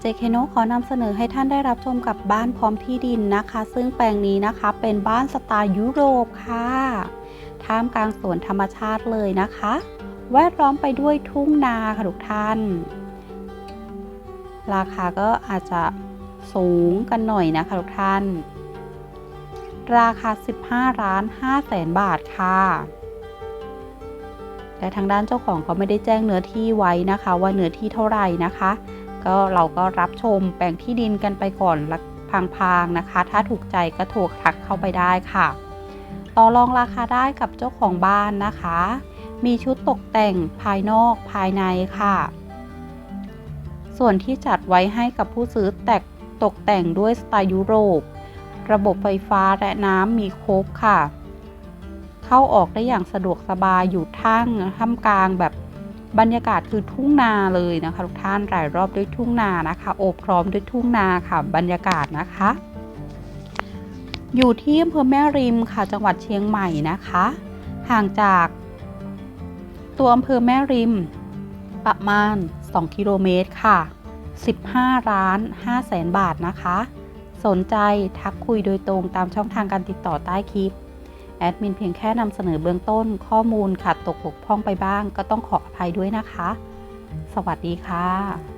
เจเคโนขอนำเสนอให้ท่านได้รับชมกับบ้านพร้อมที่ดินนะคะ ซึ่งแปลงนี้นะคะเป็นบ้านสไตล์ยุโรปค่ะ ท่ามกลางสวนธรรมชาติเลยนะคะ แวดล้อมไปด้วยทุ่งนาค่ะทุกท่าน ราคาก็อาจจะสูงกันหน่อยนะคะทุกท่าน ราคา 15ล้าน5แสนบาทค่ะแต่ทางด้านเจ้าของก็ไม่ได้แจ้งเนื้อที่ไว้นะคะ ว่าเนื้อที่เท่าไหร่นะคะ ก็เราก็รับชมแปลงที่ดินกันไปก่อนละพางๆนะคะ ถ้าถูกใจก็โทรทักเข้าไปได้ค่ะ ต่อรองราคาได้กับเจ้าของบ้านนะคะ มีชุดตกแต่งภายนอกภายในค่ะ ส่วนที่จัดไว้ให้กับผู้ซื้อแตกตกแต่งด้วยสไตล์ยุโรป ระบบไฟฟ้าและน้ำมีครบค่ะ เข้าออกได้อย่างสะดวกสบายอยู่ท่างท่ามกลางแบบ บรรยากาศคือทุ่งนาเลยนะคะทุกท่านรายรอบด้วยทุ่งนานะคะโอบพร้อมด้วยทุ่งนาค่ะบรรยากาศนะคะ อยู่ที่อำเภอแม่ริมค่ะจังหวัดเชียงใหม่นะคะ ห่างจากตัวอำเภอแม่ริมประมาณ 2 กิโลเมตรค่ะ 15 ล้าน 5 แสนบาทนะคะ สนใจทักคุยโดยตรงตามช่องทางการติดต่อใต้คลิป แอดมินเพียงแค่นำเสนอเบื้องต้น ข้อมูลขาดตกบกพร่องไปบ้าง ก็ต้องขออภัยด้วยนะคะ สวัสดีค่ะ